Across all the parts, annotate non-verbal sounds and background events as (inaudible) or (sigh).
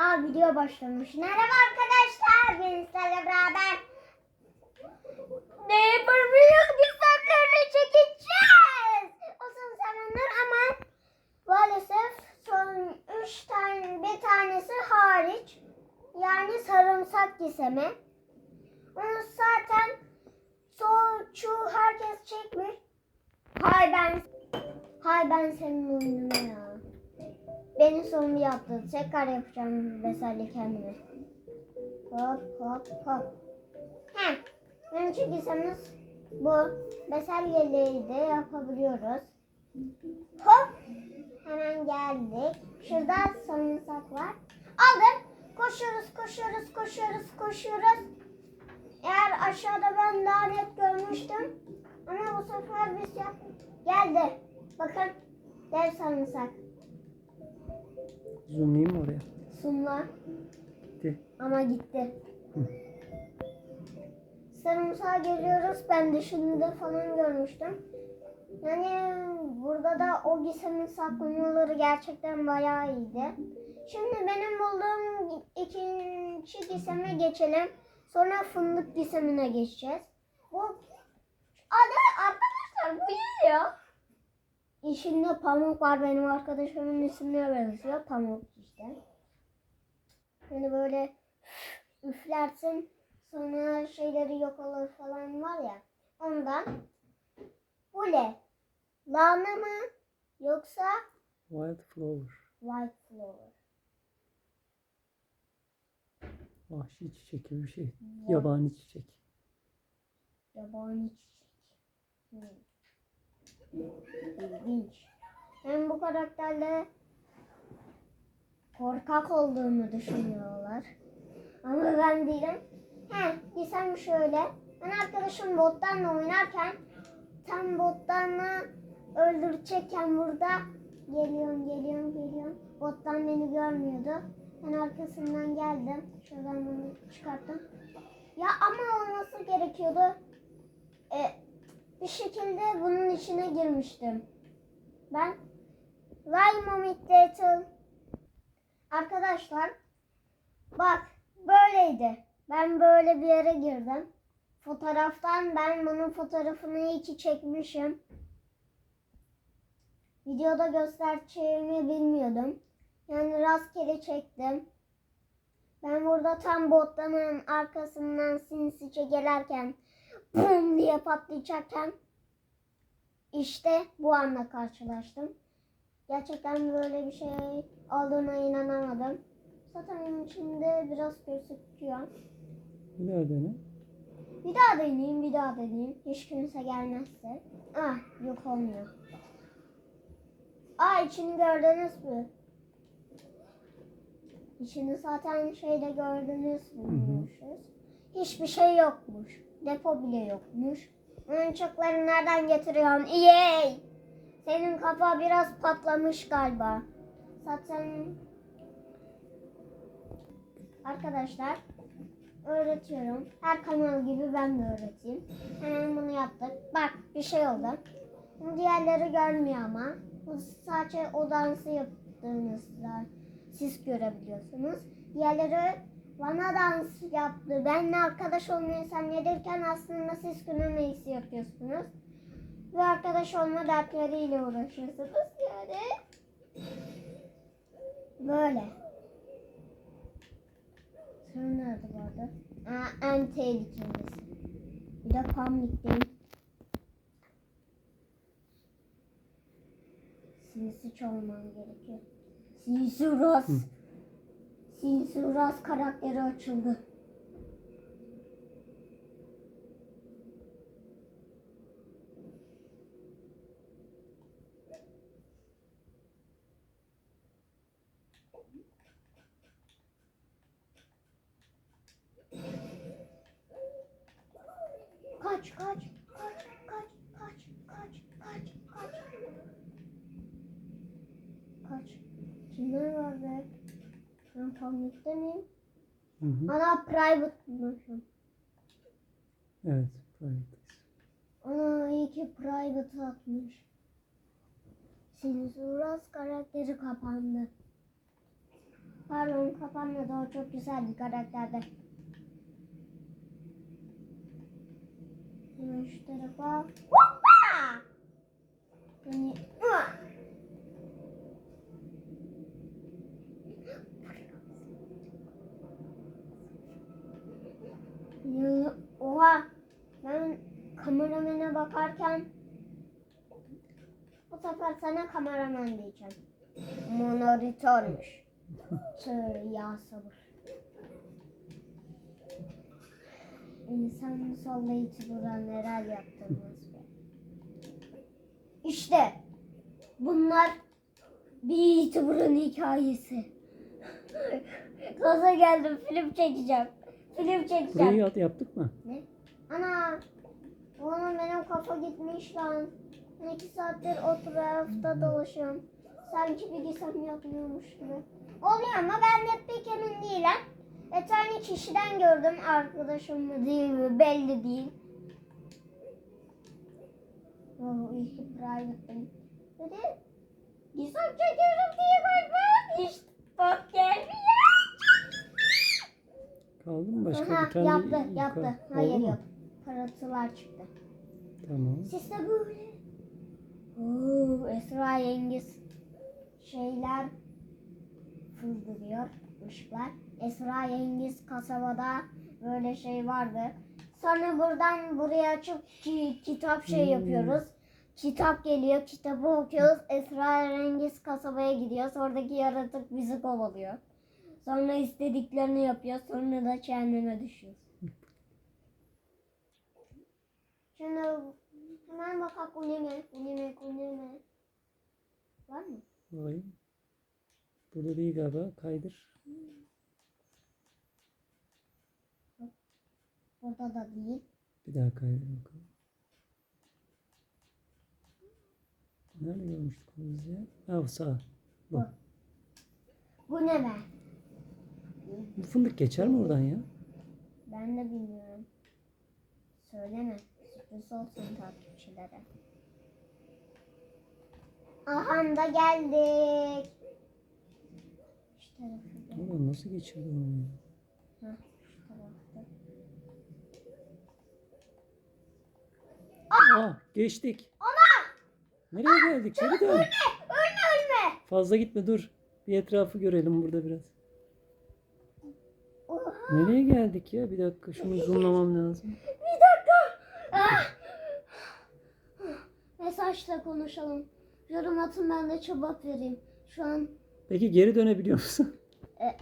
Aa video başlamış. Merhaba arkadaşlar. Ben sizlerle beraber ne yapabiliyoruz? Gizemlerini çekeceğiz. Uzun zamandır ama maalesef son üç tane bir tanesi hariç yani sarımsak gizemi. Onu zaten çoğu herkes çekmiş. Hay ben hay ben senin oyununa ya. Beni son bir yaptı. Tekrar yapacağım vesaire kendime. Hop hop hop. He. Benim çekilsemiz bu. Beselyeleri de yapabiliyoruz. Hop. Hemen geldik. Şurada sarımsak var. Aldım. Koşuyoruz, koşuyoruz, koşuyoruz, koşuyoruz. Eğer aşağıda ben daha net görmüştüm. Ama bu sefer biz yaptık. Geldi. Bakın. Dev sarımsak. Zoomlayayım mı oraya? Sunlar. Gitti. Ama gitti. Hı. Sarımsağa geliyoruz. Ben dışında falan görmüştüm. Yani burada da o gisemin saklamaları gerçekten bayağı iyiydi. Şimdi benim bulduğum ikinci giseme geçelim. Sonra fındık gisemine geçeceğiz. Bu Adı arkadaşlar bu iyi ya. İçinde pamuk var benim arkadaşımın ismine benziyor. Pamuk işte. Hani böyle üflersin sonra şeyleri yok olur falan var ya. Ondan. Bu ne? Lahana mı? Yoksa Wildflower. white flower? Vahşi çiçek gibi bir şey. Yabani çiçek. Yabani çiçek. Hmm. İlginç. Hem bu karakterle korkak olduğunu düşünüyorlar. Ama ben değilim. He, gitsem şöyle. Ben arkadaşım bottanla oynarken tam bottanla öldürecekken burada geliyorum, geliyorum, geliyorum. Bottan beni görmüyordu. Ben arkasından geldim. Şuradan bunu çıkarttım. Ya ama olması gerekiyordu. E, bir şekilde bunun içine girmiştim. Ben Why Mommy Little Arkadaşlar bak böyleydi. Ben böyle bir yere girdim. Fotoğraftan ben bunun fotoğrafını iyi çekmişim. Videoda göstereceğimi bilmiyordum. Yani rastgele çektim. Ben burada tam bottanın arkasından sinsice gelerken diye patlayacakken işte bu anla karşılaştım. Gerçekten böyle bir şey olduğuna inanamadım. Zaten içinde biraz gözüküyor. Bir daha dene. Bir daha deneyeyim, bir daha deneyeyim. Hiç kimse gelmezse. Ah, yok olmuyor. Aa, içini gördünüz mü? İçini zaten şeyde gördünüz mü? Hiçbir şey yokmuş. Depo bile yokmuş. Oyuncakları nereden getiriyorsun? Yey! Senin kafa biraz patlamış galiba. Zaten arkadaşlar öğretiyorum. Her kanal gibi ben de öğreteyim. Hemen bunu yaptık. Bak bir şey oldu. Diğerleri görmüyor ama. Sadece o dansı yaptığınızda siz görebiliyorsunuz. Diğerleri bana dans yaptı. Benle arkadaş olmayı zannederken aslında siz kınama yapıyorsunuz. Ve arkadaş olma dertleriyle uğraşıyorsunuz. Yani böyle. Sonra nerede bu arada? Aa, en tehlikelisi. Bir de Pamlik'teyim. Sinsi olman gerekiyor. Sinsi Uras. Sinsi Uras karakteri açıldı. Kaç kaç kaç kaç kaç kaç kaç kaç. Kaç. Kimler var Hı hı. Ana private bulmuşum. Evet. Private. Ana iyi ki private atmış. Sinsuras karakteri kapandı. Pardon kapanmadı o çok güzel bir karakterdi. Hemen şu tarafa. Hoppa! Yani, Uah! Ya, Oha! Ben kameramana bakarken bu sefer sana kameraman diyeceğim. Monitörmüş. Tüh ya sabır. İnsan sallayıcı duran neler yaptırmaz be. İşte bunlar bir YouTuber'ın hikayesi. (laughs) Gaza geldim film çekeceğim. Film çekeceğim. Burayı yap- yaptık mı? Ne? Ana! Oğlum benim kafa gitmiş lan. İki saattir oturup dolaşıyorum. Sanki bilgisayarım yapmıyormuş gibi. Oluyor ama ben de pek emin değilim. Bir tane kişiden gördüm arkadaşım mı değil mi belli değil. Oh, iyi ki private'ım. Dedi. Gizem çekiyorum diye bak bak. İşte bak gelmiyor. Kaldı mı başka Aha, bir tane? yaptı yaptı. Hayır yok. Parıltılar çıktı. Tamam. Ses de böyle. Esra Yengiz şeyler fıldırıyor ışıklar. Esra Yengiz kasabada böyle şey vardı. Sonra buradan buraya açıp ki, kitap şey Hmm. yapıyoruz. Kitap geliyor, kitabı okuyoruz. Esra Yengiz kasabaya gidiyor. Oradaki yaratık bizi kovalıyor. Sonra istediklerini yapıyor. Sonra da kendine düşüyor. Şimdi hemen mi? Bu ne mi? Var mı? Vay. Burada değil galiba. Kaydır. Burada da değil. Bir daha kaydır bakalım. Nerede görmüştük onu biz ya? Ha bu sağ. Bu. Bu ne be? Bu fındık geçer mi oradan ya? Ben de bilmiyorum. Söyleme. Sürpriz olsun takipçilere. Aha da geldik. Şu tarafta. Oradan nasıl geçirdi onu? Heh, şu tarafta. Aa geçtik. Nereye geldik? Geri dön. Ölme! Ölme! Fazla gitme dur. Bir etrafı görelim burada biraz. Oha! Nereye geldik ya? Bir dakika şunu zoomlamam lazım. Ah! Mesajla konuşalım. Yorum atın ben de cevap vereyim. Şu an Peki geri dönebiliyor musun? e,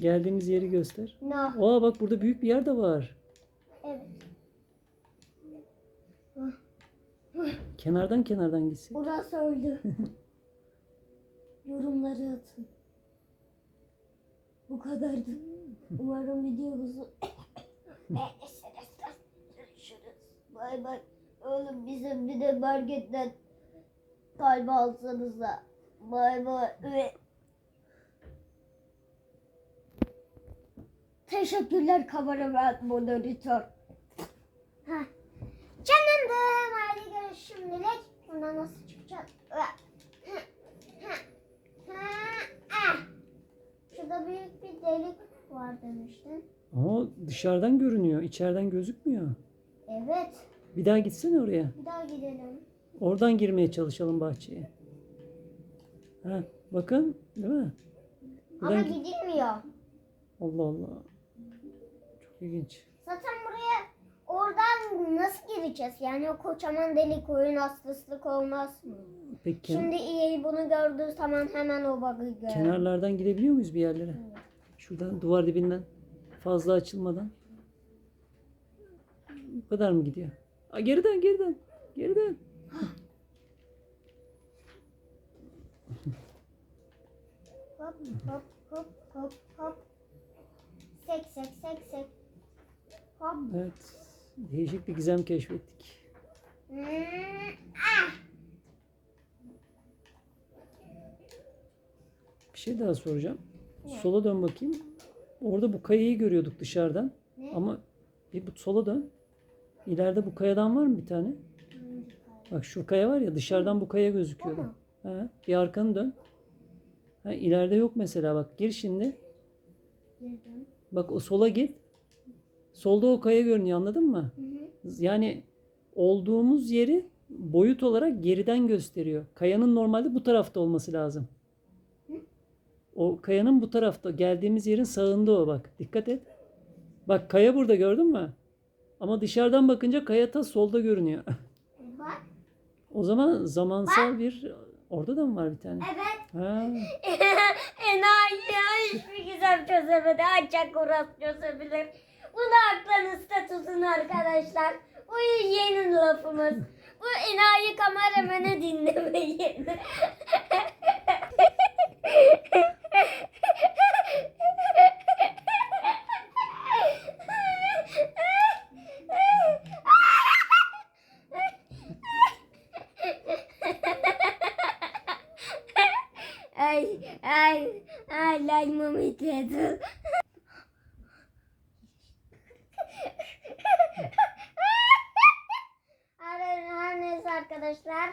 Geldiğimiz yeri göster. no. Aa bak burada büyük bir yer de var. Evet. Kenardan kenardan gitsin. Burası öldü. (laughs) Yorumları atın. Bu kadardı. Umarım videomuzu beğenirsiniz. (laughs) Bay bay. Oğlum bizim bir de marketten kalbi alsanız da. Bay bay. Ve... Teşekkürler kameraman moderatör. Ha. Canlandım. Hadi görüş şimdilik. Buradan nasıl çıkacağız? Şurada büyük bir delik var demiştin. Ama dışarıdan görünüyor. içeriden gözükmüyor. Evet. Bir daha gitsene oraya. Bir daha gidelim. Oradan girmeye çalışalım bahçeye. Ha, bakın değil mi? Ama Buradan gi- gidilmiyor. Allah Allah. Çok ilginç. Zaten buraya oradan nasıl gireceğiz? Yani o kocaman delik oyun hassaslık olmaz mı? Peki ken- Şimdi EA bunu gördüğü zaman hemen o bug'ı gör. kenarlardan gidebiliyor muyuz bir yerlere? Şuradan duvar dibinden fazla açılmadan. Bu kadar mı gidiyor? Aa, geriden geriden. Geriden. Hop hop hop hop hop. Sek sek sek sek. Hop. Evet. Değişik bir gizem keşfettik. Hmm, ah. Bir şey daha soracağım. Ne? Sola dön bakayım. Orada bu kayayı görüyorduk dışarıdan. Ne? Ama bir bu sola dön. İleride bu kayadan var mı bir tane? Bak şu kaya var ya dışarıdan bu kaya mu? Ha, bir arkanı dön. Ha, ileride yok mesela bak gir şimdi. Girdim. Bak o sola git. Solda o kaya görünüyor anladın mı? Yani olduğumuz yeri boyut olarak geriden gösteriyor. Kayanın normalde bu tarafta olması lazım. O kayanın bu tarafta geldiğimiz yerin sağında o bak. Dikkat et. Bak kaya burada gördün mü? Ama dışarıdan bakınca kaya ta solda görünüyor. (laughs) Bak. O zaman zamansal bir orada da mı var bir tane? Evet. Ha. (laughs) Enayi hiçbir güzel çözemedi. Ancak Kuras çözebilir. Bunu aklınızda tutun arkadaşlar. Bu yeni lafımız. Bu enayi kameramanı dinlemeyin. (laughs) arkadaşlar.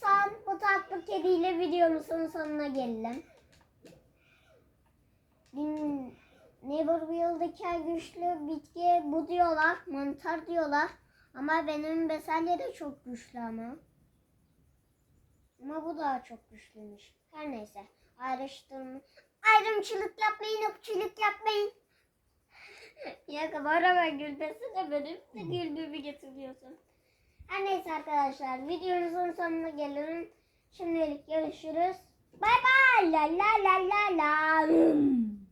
Son bu tatlı kediyle videomuzun sonuna gelelim. Bin, Neighborville'daki güçlü bitki bu diyorlar. Mantar diyorlar. Ama benim bezelye de çok güçlü ama. Ama bu daha çok güçlüymüş. Her neyse. Ayrıştırma. Ayrımçılık yapmayın, ırkçılık yapmayın. Ya kameraman gülmesine benim de gülmemi getiriyorsun. Her neyse arkadaşlar videomuzun sonuna gelelim. Şimdilik görüşürüz. Bay bay. La la la la la.